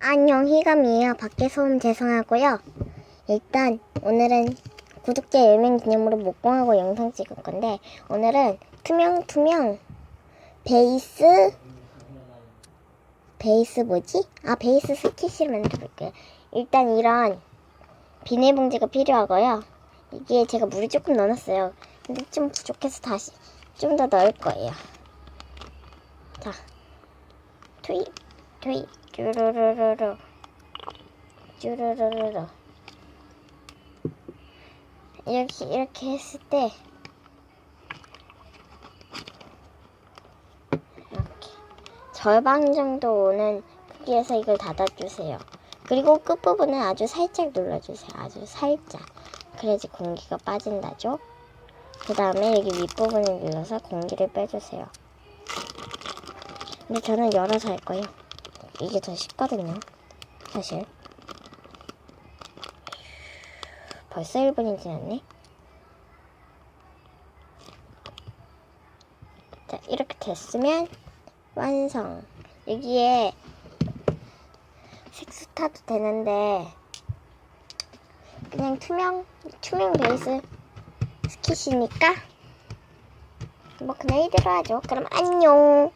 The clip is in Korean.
안녕 희감이에요. 밖에 소음 죄송하고요. 일단 오늘은 구독자 10명 기념으로 목공하고 영상 찍을 건데 오늘은 투명 투명 베이스 베이스 뭐지? 아 베이스 스킷을 만들어 볼게요. 일단 이런 비닐봉지가 필요하고요. 이게 제가 물을 조금 넣어놨어요. 근데 좀 부족해서 다시 좀 더 넣을 거예요. 자, 투입, 투입, 쭈루루루루, 쭈루루루루. 이렇게 이렇게 했을 때 이렇게 절반 정도 오는 크기에서 이걸 닫아주세요. 그리고 끝부분은 아주 살짝 눌러주세요. 아주 살짝. 그래야지 공기가 빠진다죠. 그 다음에 여기 윗부분을 눌러서 공기를 빼주세요. 근데 저는 열어서 할 거예요. 이게 더 쉽거든요. 사실. 벌써 1분이 지났네. 자, 이렇게 됐으면 완성. 여기에 색소 타도 되는데 그냥 투명 투명 베이스 스킷이니까 뭐 그냥 이대로 하죠. 그럼 안녕.